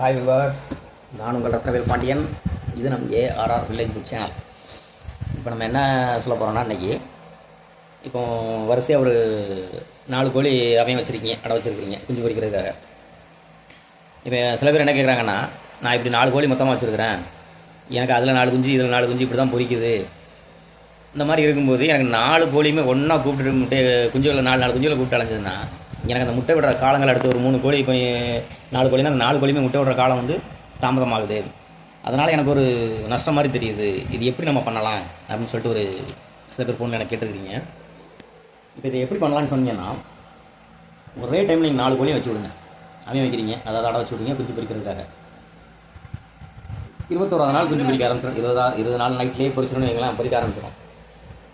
Hi விவாஸ் நான் உங்கள் ரத்னவேல் பாண்டியன். இது நம் ஏஆர்ஆர் வில்லேஜ் புக் சேனல் இப்போ நம்ம என்ன சொல்ல போகிறோம்னா இன்றைக்கி இப்போ வரிசையாக ஒரு நாலு கோழி அவையும் வச்சுருக்கீங்க அடை வச்சுருக்கீங்க குஞ்சு பொறிக்கிறதுக்காக. இப்போ சில பேர் என்ன கேட்குறாங்கன்னா நான் இப்படி நாலு கோழி மொத்தமாக வச்சுருக்கிறேன். எனக்கு அதில் நாலு குஞ்சு இதில் நாலு குஞ்சு இப்படி தான் பொரிக்குது இந்த மாதிரி இருக்கும்போது எனக்கு நாலு கோழியுமே ஒன்றா கூப்பிட்டு குஞ்சுகளை நாலு நாலு குஞ்சுகளை கூப்பிட்டு அலைஞ்சதுன்னா எனக்கு அந்த முட்டை விடுற காலங்கள் அடுத்து ஒரு மூணு கோழி இப்போ நாலு கோழினா அந்த நாலு கோழியுமே முட்டை விடுற காலம் வந்து தாமதமாகுது. அதனால் எனக்கு ஒரு நஷ்டம் மாதிரி தெரியுது. இது எப்படி நம்ம பண்ணலாம் அப்படின்னு சொல்லிட்டு ஒரு சில பேர் ஃபோனில் எனக்கு கேட்டுருக்கீங்க. இப்போ இதை எப்படி பண்ணலாம்னு சொன்னீங்கன்னா ஒரே டைம் நீங்கள் நாலு கோழியும் வச்சு விடுங்க. அவன் வைக்கிறீங்க அதாவது அடை வச்சு விடுங்க குஞ்சு பிரிக்கிறதுக்காக இருபத்தோராது நாள் குஞ்சு பிடிக்க ஆரம்பிச்சிடும் இருபதா இருபது நாள் நைட்லேயே பொரிச்சிடணும் வைங்களேன் பொறிக்க ஆரம்பிச்சிடும்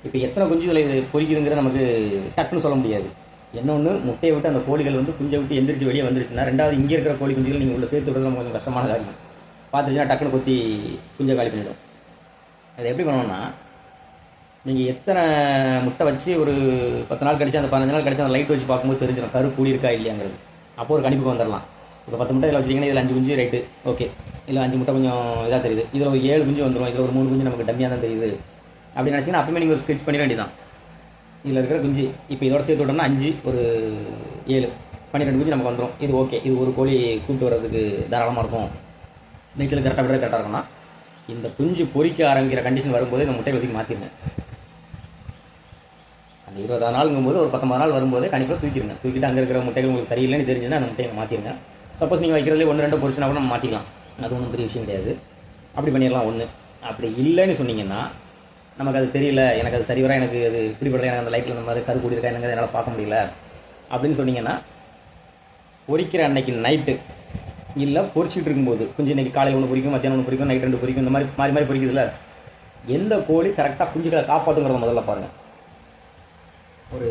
இப்போ எத்தனை குஞ்சுகளை இது பொறிக்குதுங்கிற நமக்கு டக்குன்னு சொல்ல முடியாது. என்ன ஒன்று முட்டையை விட்டு அந்த கோழிகள் வந்து குஞ்சை விட்டு எந்திரிச்சு வெளியே வந்துருச்சுன்னா ரெண்டாவது இங்கே இருக்கிற கோழி குஞ்சுகள் நீங்கள் உள்ள சேர்த்து விடுறது கொஞ்சம் கஷ்டமான காரியம். பார்த்துச்சுன்னா டக்குன்னு கொத்தி குஞ்சை காலி பண்ணிடும். அதை எப்படி பண்ணணும்னா நீங்கள் எத்தனை முட்டை வச்சு ஒரு பத்து நாள் கழிச்சு அந்த பதினஞ்சு நாள் கழிச்சு அந்த லைட் வச்சு பார்க்கும்போது தெரிஞ்சிடும் கரு கூடியிருக்கா இல்லையாங்கிறது. அப்போ ஒரு கணிப்புக்கு வந்துடலாம். இப்போ பத்து முட்டை இதில் வச்சிங்கன்னா இதில் அஞ்சு குஞ்சு ரைட்டு ஓகே இல்லை அஞ்சு முட்டை கொஞ்சம் இதாக தெரியுது. இதில் ஒரு ஏழு குஞ்சு வந்துடும் இதில் ஒரு மூணு குஞ்சு நமக்கு டம்மியாக தான் தெரியுது. அப்படின்னு நினச்சிங்கன்னா அப்பவுமே நீங்கள் ஒரு ஸ்கெச் பண்ணிட வேண்டியதான் இதில் இருக்கிற குஞ்சு. இப்போ இதோட சேர்த்து விட்டோம்னா அஞ்சு ஒரு ஏழு. பன்னிரெண்டு குஞ்சு நமக்கு வந்துடும் இது ஓகே இது ஒரு கோழி கூப்பிட்டு வர்றதுக்கு தாராளமாக இருக்கும். நீச்சல் கரெக்டாக விட கரெக்டாக இருக்கும்னா இந்த குஞ்சு பொரிக்க ஆரம்பிக்கிற கண்டிஷன் வரும்போது இந்த முட்டையை ஒதுக்கி மாற்றிடுங்க அந்த இருபதாம் நாளுங்கும்போது ஒரு பத்தொம்பது நாள் வரும்போது கண்டிப்பாக தூக்கிடுங்க தூக்கிட்டு அங்கே இருக்கிற முட்டைகள் உங்களுக்கு சரியில்லைன்னு தெரிஞ்சுன்னா அந்த முட்டையை மாற்றிடுங்க சப்போஸ் நீங்கள் வைக்கிறதுலே ஒன்று ரெண்டு பொரிச்சுனா கூட நம்ம மாற்றிக்கலாம் அது ஒன்றும் பெரிய விஷயம் கிடையாது. அப்படி பண்ணிடலாம் ஒன்று அப்படி இல்லைன்னு சொன்னீங்கன்னா நமக்கு அது தெரியல எனக்கு அது சரிவராக எனக்கு அது பிடிபடல எனக்கு அந்த லைட்டில் அந்த மாதிரி கரு கூடியிருக்கா இருக்கா என்னால் பார்க்க முடியல. அப்படின்னு சொன்னீங்கன்னா பொரிக்கிற அன்னைக்கு நைட்டு இல்லை பொறிச்சிட்டு இருக்கும்போது கொஞ்சம் இன்றைக்கி காலையில் ஒன்று பொறிக்கும் மத்தியானம் ஒன்று பொறிக்கும் நைட் ரெண்டு பொறிக்கும் இந்த மாதிரி மாறி மாதிரி பொறிக்குதுல எந்த கோழி கரெக்டாக குஞ்சுகளை காப்பாற்றுங்கிறத முதல்ல பாருங்கள் ஒரு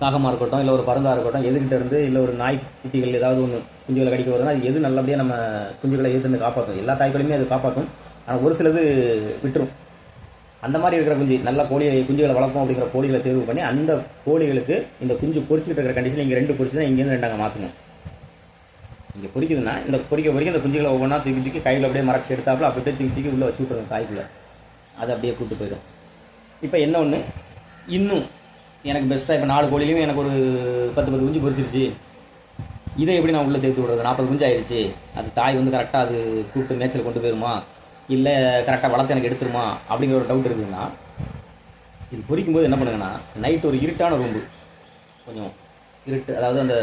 காகமாக இருக்கட்டும் இல்லை ஒரு பருந்தாக இருக்கட்டும் எதுகிட்ட இருந்து இல்லை ஒரு நாய் குட்டிகள் ஏதாவது ஒன்று குஞ்சுகளை கடிக்க வருதுன்னா அது எது நல்லபடியாக நம்ம குஞ்சுகளை எதிர்த்து காப்பாற்றும் எல்லா தாய்களையுமே அது காப்பாற்றும் ஆனால் ஒரு சிலது விட்டுரும். அந்த மாதிரி இருக்கிற குஞ்சு நல்ல கோழி குஞ்சுகளை வளர்ப்போம் அப்படிங்கிற கோழிகளை தேர்வு பண்ணி அந்த கோழிகளுக்கு இந்த குஞ்சு பொரிச்சுட்டு இருக்கிற கண்டிஷன் இங்கே ரெண்டு பொறிச்சு தான் இங்கேருந்து ரெண்டாங்க மாற்றணும் இங்கே பொறிக்குதுன்னா இந்த பொறிக்க பொறிக்க இந்த குஞ்சுகளை ஒவ்வொன்றா தூக்கி தூக்கி கையில் அப்படியே மறைச்சி எடுத்தாப்புல அப்படியே தூக்கி தூக்கி உள்ளே வச்சு விட்ருங்க தாய்க்குள்ளே. அது அப்படியே கூப்பிட்டு போயிடும். இப்போ என்ன ஒன்று இன்னும் எனக்கு பெஸ்ட்டாக இப்போ நாலு கோழிலையும் எனக்கு ஒரு பத்து பத்து குஞ்சு பொறிச்சிருச்சு. இதை எப்படி நான் உள்ளே சேர்த்து விடுறது? நாற்பது குஞ்சு ஆயிடுச்சு அது தாய் வந்து கரெக்டாக அது கூப்பிட்டு மேய்ச்சல் கொண்டு போயிருமா? இல்லை கரெக்டாக வளர்த்து எனக்கு எடுத்துருமா? அப்படிங்கிற ஒரு டவுட் இருக்குதுன்னா இது பொரிக்கும்போது என்ன பண்ணுங்கன்னா நைட் ஒரு இருட்டான ரூம்பு கொஞ்சம் இருட்டு அதாவது அந்த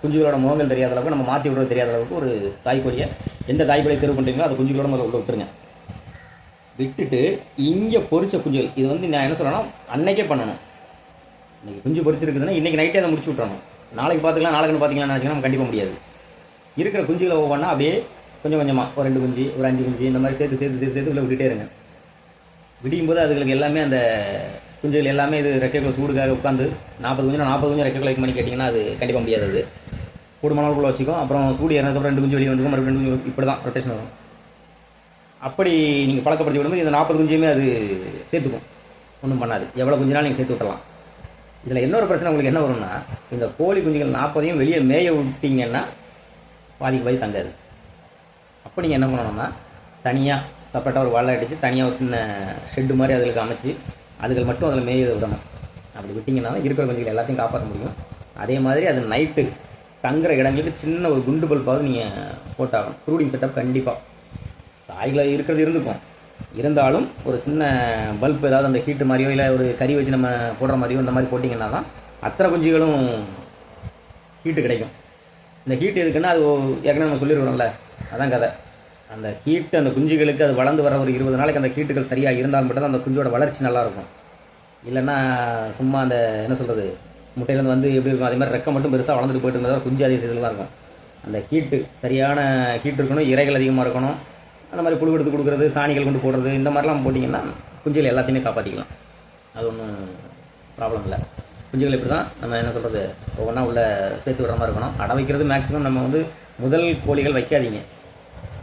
குஞ்சுகளோட முகங்கள் தெரியாத அளவுக்கு நம்ம மாற்றி விடுறது தெரியாத அளவுக்கு ஒரு தாய்க்கோழியை எந்த தாய்க்கோழியை தேர்வு பண்ணுறீங்களோ அந்த குஞ்சுகளோட முதல்ல உள்ள விட்டுருங்க. விட்டுட்டு இங்கே பொறிச்ச குஞ்சுகள் இது வந்து நான் என்ன சொல்லணும் அன்னைக்கே பண்ணணும். இன்றைக்கி குஞ்சு பொறிச்சிருக்குதுன்னா இன்றைக்கி நைட்டே அதை முடிச்சு விட்றணும் நாளைக்கு பார்த்துக்கலாம் நாளைக்குன்னு பார்த்தீங்கன்னா நினச்சிங்கன்னா நம்ம கண்டிப்பாக முடியாது. இருக்கிற குஞ்சுகளை ஒவ்வொன்றா அப்படியே கொஞ்சம் கொஞ்சமாக ஒரு ரெண்டு குஞ்சு ஒரு அஞ்சு குஞ்சு இந்த மாதிரி சேர்த்து சேர்த்து சேர்த்து சேர்த்து உள்ளே விட்டுட்டே இருங்க. விடியும் போது அதுகளுக்கு எல்லாமே அந்த குஞ்சுகள் எல்லாமே இது ரெக்கைக்குள்ள சூடுக்காக உட்காந்து நாற்பது குஞ்சு நாற்பது குஞ்சு ரெக்கைக்குள்ள வைக்க பண்ணி கேட்டிங்கன்னா அது கண்டிப்பாக முடியாது அது. கூடுமானவர்களுக்குள்ள வச்சுக்கும் அப்புறம் சூடு இறந்ததுக்கப்புறம் ரெண்டு குஞ்சு வெளியே வந்துக்கும் மறுபடியும் ரெண்டு குஞ்சு இப்படி தான் ரொட்டேஷன் வரும். அப்படி நீங்கள் பழக்கப்படுத்தி விடும்போது இந்த நாற்பது குஞ்சுமே அது சேர்த்துக்கும். ஒன்றும் பண்ணாது. எவ்வளோ குஞ்சுனாலும் நீங்கள் சேர்த்து விட்டலாம் இதில் இன்னொரு பிரச்சனை உங்களுக்கு என்ன வரும்னா இந்த கோழி குஞ்சுகள் நாற்பதையும் வெளியே மேய விட்டிங்கன்னா பாதிக்கு பாதி தங்காது. அப்போ நீங்கள் என்ன பண்ணணும்னா தனியாக செப்பரேட்டாக ஒரு வாழை அடித்து தனியாக ஒரு சின்ன ஷெட்டு மாதிரி அதுகளுக்கு அமைச்சு அதுகள் மட்டும் அதில் மேய விடணும். அப்படி விட்டிங்கன்னா இருக்கிற குஞ்சுகள் எல்லாத்தையும் காப்பாற்ற முடியும். அதே மாதிரி அது நைட்டு தங்குற இடங்களுக்கு சின்ன ஒரு குண்டு பல்பாவது நீங்கள் போட்டாகணும். ப்ரூடிங் செட்டப் கண்டிப்பாக தாய்களை இருக்கிறது இருந்துக்கும். இருந்தாலும் ஒரு சின்ன பல்ப் ஏதாவது அந்த ஹீட்டு மாதிரியோ இல்லை ஒரு கறி வச்சு நம்ம போடுற மாதிரியோ இந்த மாதிரி போட்டிங்கன்னா தான் அத்தனை குஞ்சுகளும் ஹீட்டு கிடைக்கும். இந்த ஹீட் எதுக்குன்னா அது ஏற்கனவே நம்ம சொல்லியிருக்கிறோம்ல அதான் கதை. அந்த ஹீட்டு அந்த குஞ்சுகளுக்கு அது வளர்ந்து வர ஒரு இருபது நாளைக்கு அந்த ஹீட்டுகள் சரியாக இருந்தால் மட்டும் அந்த குஞ்சோட வளர்ச்சி நல்லாயிருக்கும். இல்லைன்னா சும்மா அந்த என்ன சொல்கிறது முட்டையிலேருந்து வந்து எப்படி இருக்கும் அதே மாதிரி ரெக்கம் மட்டும் பெருசாக வளர்ந்துட்டு போயிட்டு இருந்தால் குஞ்சு அதிக இதில் தான் இருக்கும். அந்த ஹீட்டு சரியான ஹீட் இருக்கணும் இறைகள் அதிகமாக இருக்கணும். அந்த மாதிரி புழு எடுத்து கொடுக்குறது சாணிகள் கொண்டு போடுறது இந்த மாதிரிலாம் போட்டிங்கன்னா குஞ்சுகள் எல்லாத்தையுமே காப்பாற்றிக்கலாம் அது ஒன்றும் ப்ராப்ளம் இல்லை. குஞ்சுகள் இப்படி தான் நம்ம என்ன சொல்கிறது ஒவ்வொன்றா உள்ள சேர்த்து விடுற மாதிரி இருக்கணும். அடை வைக்கிறது மேக்ஸிமம் நம்ம வந்து முதல் கோழிகள் வைக்காதீங்க.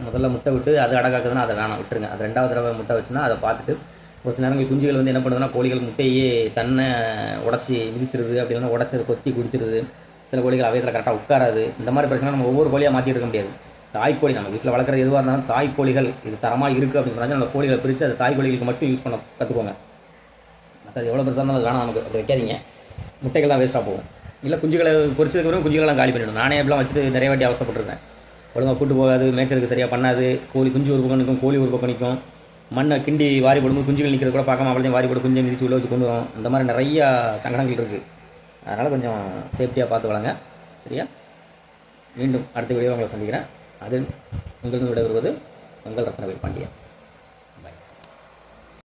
முதல்ல முட்டை விட்டு அது அடகாக்குதுன்னா அதை வேணாம் விட்டுருங்க. அது ரெண்டாவது தடவை முட்டை வச்சுன்னா அதை பார்த்துட்டு ஒரு சில நேரங்கள் குஞ்சுகள் வந்து என்ன பண்ணுதுன்னா கோழிகள் முட்டையே தன்னை உடச்சி மிதிச்சிருது அப்படி இல்லைன்னா உடச்சி கொத்தி குடிச்சிருது. சில கோழிகள் அவையத்தில் கரெக்டாக உட்காராது. இந்த மாதிரி பிரச்சனை நம்ம ஒவ்வொரு கோழியாக மாற்றிட்டு இருக்க முடியாது. தாய்க்கோழி நம்ம வீட்டில் வளர்க்குற எதுவாக இருந்தாலும் தாய்க்கோழிகள் இது தரமாக இருக்குது அப்படின்னு சொன்னா நம்ம கோழிகளை பிரித்து அது தாய்க்கோழிகளுக்கு மட்டும் யூஸ் பண்ண கற்றுக்கோங்க மற்றது எவ்வளோ பெருசாக இருந்தாலும் அது வேணாம் நமக்கு. அது வைக்காதீங்க. முட்டைகள் தான் வேஸ்ட்டாக போகும். இல்லை குஞ்சுகளை பொரிச்சதுக்கு அப்புறம் குஞ்சுகளெல்லாம் காலி பண்ணிவிடும் நானே எப்படிலாம் வச்சுட்டு நிறைய வாட்டி அவசரப்பட்டிருக்கேன். ஒழுங்காக கூட்டு போகாது மேய்ச்சலுக்கு சரியாக பண்ணாது கோழி குஞ்சு ஒரு பக்கம் நிற்கும் கோழி ஒரு பக்கம் நிற்கும் மண்ணை கிண்டி வாரி போடும்போது குஞ்சுகள் நிற்கிறது கூட பார்க்காம அப்படியே வாரி போட்டு குஞ்சை மிதிச்சு உள்ள வச்சு கொண்டு வரும். அந்த மாதிரி நிறையா சங்கடங்கள் இருக்குது அதனால் கொஞ்சம் சேஃப்டியாக பார்த்து வளங்க. சரியா? மீண்டும் அடுத்த வீடியோ உங்களை சந்திக்கிறேன். அது உங்களிடம் விடைபெறுவது உங்கள் ரத்னவேல் பாண்டியன்.